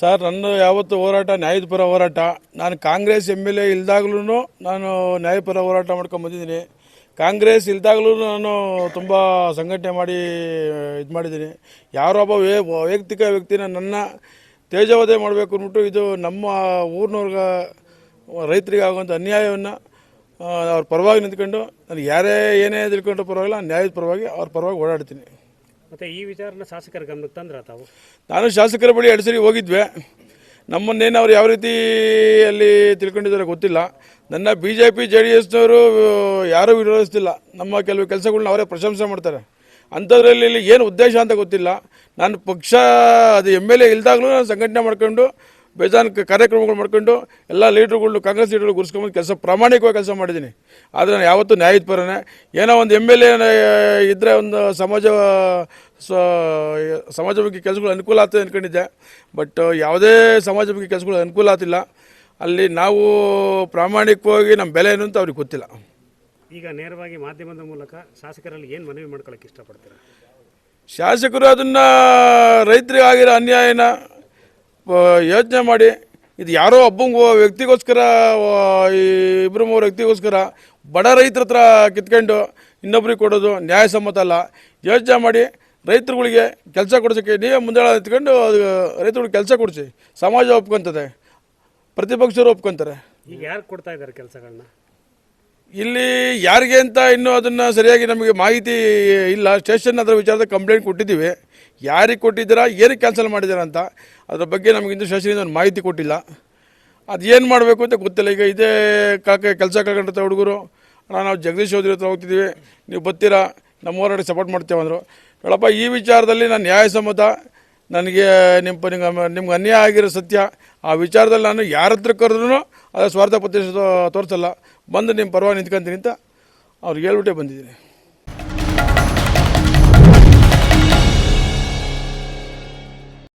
Sir ನನ್ನ ಯಾವತ್ತು ಹೋರಾಟ ನ್ಯಾಯದ ಪರ ಹೋರಾಟ. ನಾನು ಕಾಂಗ್ರೆಸ್ ಎಂ ಎಲ್ ಎ ಇಲ್ದಾಗ್ಲೂ ನಾನು ನ್ಯಾಯಪರ ಹೋರಾಟ ಮಾಡ್ಕೊಂಡು ಬಂದಿದ್ದೀನಿ. ಕಾಂಗ್ರೆಸ್ ಇಲ್ದಾಗ್ಲೂ ನಾನು ತುಂಬ ಸಂಘಟನೆ ಮಾಡಿ, ಇದು ಮಾಡಿದ್ದೀನಿ. ಯಾರೊಬ್ಬ ವೇ ವೈಯಕ್ತಿಕ ವ್ಯಕ್ತಿನ ನನ್ನ ತೇಜವಧೆ ಮಾಡಬೇಕು ಅಂದ್ಬಿಟ್ಟು ಇದು ನಮ್ಮ ಊರಿನವ್ರಿಗೆ ರೈತರಿಗೆ ಆಗುವಂಥ ಅನ್ಯಾಯವನ್ನು ಅವ್ರ ಪರವಾಗಿ ನಿಂತ್ಕೊಂಡು, ನನಗೆ ಯಾರೇ ಏನೇ ತಿಳ್ಕೊಂಡ್ರೂ ಪರವಾಗಿಲ್ಲ, ನ್ಯಾಯದ ಪರವಾಗಿ ಅವ್ರ ಪರವಾಗಿ ಓಡಾಡ್ತೀನಿ. ಮತ್ತೆ ಈ ವಿಚಾರನ ಶಾಸಕರ ಗಮನಕ್ಕೆ ತಂದ್ರ ತಾವು? ನಾನು ಶಾಸಕರ ಬಳಿ ಎರಡು ಸರಿ ಹೋಗಿದ್ವಿ. ನಮ್ಮನ್ನೇನು ಅವ್ರು ಯಾವ ರೀತಿ ಅಲ್ಲಿ ತಿಳ್ಕೊಂಡಿದ್ದಾರೆ ಗೊತ್ತಿಲ್ಲ. ನನ್ನ B J P J D ಎಸ್ನವರು ಯಾರೂ ವಿರೋಧಿಸ್ತಿಲ್ಲ. ನಮ್ಮ ಕೆಲವು ಕೆಲಸಗಳನ್ನ ಅವರೇ ಪ್ರಶಂಸೆ ಮಾಡ್ತಾರೆ. ಅಂಥದ್ರಲ್ಲಿ ಇಲ್ಲಿ ಏನು ಉದ್ದೇಶ ಅಂತ ಗೊತ್ತಿಲ್ಲ. ನಾನು ಪಕ್ಷ, ಅದು ಎಂ ಎಲ್ ಎ ಇಲ್ದಾಗಲೂ ನಾನು ಸಂಘಟನೆ ಮಾಡ್ಕೊಂಡು, ಬೇಜಾನ್ ಕಾರ್ಯಕ್ರಮಗಳು ಮಾಡ್ಕೊಂಡು, ಎಲ್ಲ ಲೀಡ್ರುಗಳು ಕಾಂಗ್ರೆಸ್ ಲೀಡರ್ಗಳು ಗುರ್ಸ್ಕೊಂಡು ಕೆಲಸ ಪ್ರಾಮಾಣಿಕವಾಗಿ ಕೆಲಸ ಮಾಡಿದ್ದೀನಿ. ಆದರೆ ನಾನು ಯಾವತ್ತೂ ನ್ಯಾಯದ ಏನೋ ಒಂದು ಎಂ ಎಲ್ ಎ ಇದ್ದರೆ ಒಂದು ಸಮಾಜ ಸ ಬಗ್ಗೆ ಕೆಲಸಗಳು ಅನುಕೂಲ ಆಗ್ತದೆ ಅಂದ್ಕೊಂಡಿದ್ದೆ ಬಟ್ ಯಾವುದೇ ಸಮಾಜ ಬಗ್ಗೆ ಕೆಲಸಗಳು ಅನುಕೂಲ ಆಗ್ತಿಲ್ಲ ಅಲ್ಲಿ ನಾವು ಪ್ರಾಮಾಣಿಕವಾಗಿ ನಮ್ಮ ಬೆಲೆ ಏನು ಅಂತ ಅವ್ರಿಗೆ ಗೊತ್ತಿಲ್ಲ. ಈಗ ನೇರವಾಗಿ ಮಾಧ್ಯಮದ ಮೂಲಕ ಶಾಸಕರಲ್ಲಿ ಏನು ಮನವಿ ಮಾಡ್ಕೊಳ್ಳೋಕೆ ಇಷ್ಟಪಡ್ತೀರಾ? ಶಾಸಕರು ಅದನ್ನು ರೈತರಿಗೆ ಆಗಿರೋ ಅನ್ಯಾಯನ ಯೋಚನೆ ಮಾಡಿ ಇದು ಯಾರೋ ಒಬ್ಬಂಗೆ ವ್ಯಕ್ತಿಗೋಸ್ಕರ ಈ ಇಬ್ಬರು ಮೂರು ವ್ಯಕ್ತಿಗೋಸ್ಕರ ಬಡ ರೈತರ ಹತ್ರ ಕಿತ್ಕೊಂಡು ಇನ್ನೊಬ್ರಿಗೆ ಕೊಡೋದು ನ್ಯಾಯಸಮ್ಮತ ಅಲ್ಲ. ಯೋಚನೆ ಮಾಡಿ ರೈತರುಗಳಿಗೆ ಕೆಲಸ ಕೊಡಿಸೋಕ್ಕೆ ನೀವೇ ಮುಂದೆ ಎತ್ಕೊಂಡು ಅದು ರೈತರುಗಳಿಗೆ ಕೆಲಸ ಕೊಡಿಸಿ. ಸಮಾಜ ಒಪ್ಕೊತದೆ. ಪ್ರತಿಪಕ್ಷರು ಒಪ್ಕೊತಾರೆ. ಈಗ ಯಾರು ಕೊಡ್ತಾ ಇದ್ದಾರೆ ಕೆಲಸಗಳನ್ನ? ಇಲ್ಲಿ ಯಾರಿಗೆ ಅಂತ ಇನ್ನೂ ಅದನ್ನು ಸರಿಯಾಗಿ ನಮಗೆ ಮಾಹಿತಿ ಇಲ್ಲ. ಸ್ಟೇಷನ್ ಅದರ ವಿಚಾರದ ಕಂಪ್ಲೇಂಟ್ ಕೊಟ್ಟಿದ್ದೀವಿ. ಯಾರಿಗೆ ಕೊಟ್ಟಿದ್ದೀರಾ ಏನಕ್ಕೆ ಕ್ಯಾನ್ಸಲ್ ಮಾಡಿದ್ದೀರಾ ಅಂತ ಅದ್ರ ಬಗ್ಗೆ ನಮಗೆ ಇಂದು ಸ್ಟೇಷನಿಂದ ಒಂದು ಮಾಹಿತಿ ಕೊಟ್ಟಿಲ್ಲ. ಅದು ಏನು ಮಾಡಬೇಕು ಅಂತ ಗೊತ್ತಿಲ್ಲ. ಈಗ ಇದೇ ಕಾಕೆ ಕೆಲಸ ಕಳ್ಕೊಂಡಿರ್ತಾರೆ ಹುಡುಗರು. ನಾವು ಜಗದೀಶ್ ಚೌಧರಿ ಹತ್ರ ಹೋಗ್ತಿದ್ದೀವಿ. ನೀವು ಬರ್ತೀರಾ? ನಮ್ಮ ಸಪೋರ್ಟ್ ಮಾಡ್ತೇವೆ ಅಂದರು. ಹೇಳಪ್ಪ, ಈ ವಿಚಾರದಲ್ಲಿ ನಾನು ನ್ಯಾಯಸಮ್ಮತ ನನಗೆ ನಿಮ್ಮ ನಿಮ್ಗೆ ನಿಮ್ಗೆ ಅನ್ಯಾಯ ಆಗಿರೋ ಸತ್ಯ, ಆ ವಿಚಾರದಲ್ಲಿ ನಾನು ಯಾರ ಹತ್ರ ಕರೆದ್ರೂ ಅದು ಸ್ವಾರ್ಥ ಪ್ರತಿಷ್ಠೆ ತೋರಿಸಲ್ಲ. ಬಂದು ನಿಮ್ಮ ಪರವಾಗಿ ನಿಂತ್ಕೊಂತೀನಿ ಅಂತ ಅವ್ರಿಗೆ ಹೇಳ್ಬಿಟ್ಟೆ ಬಂದಿದ್ದೀನಿ.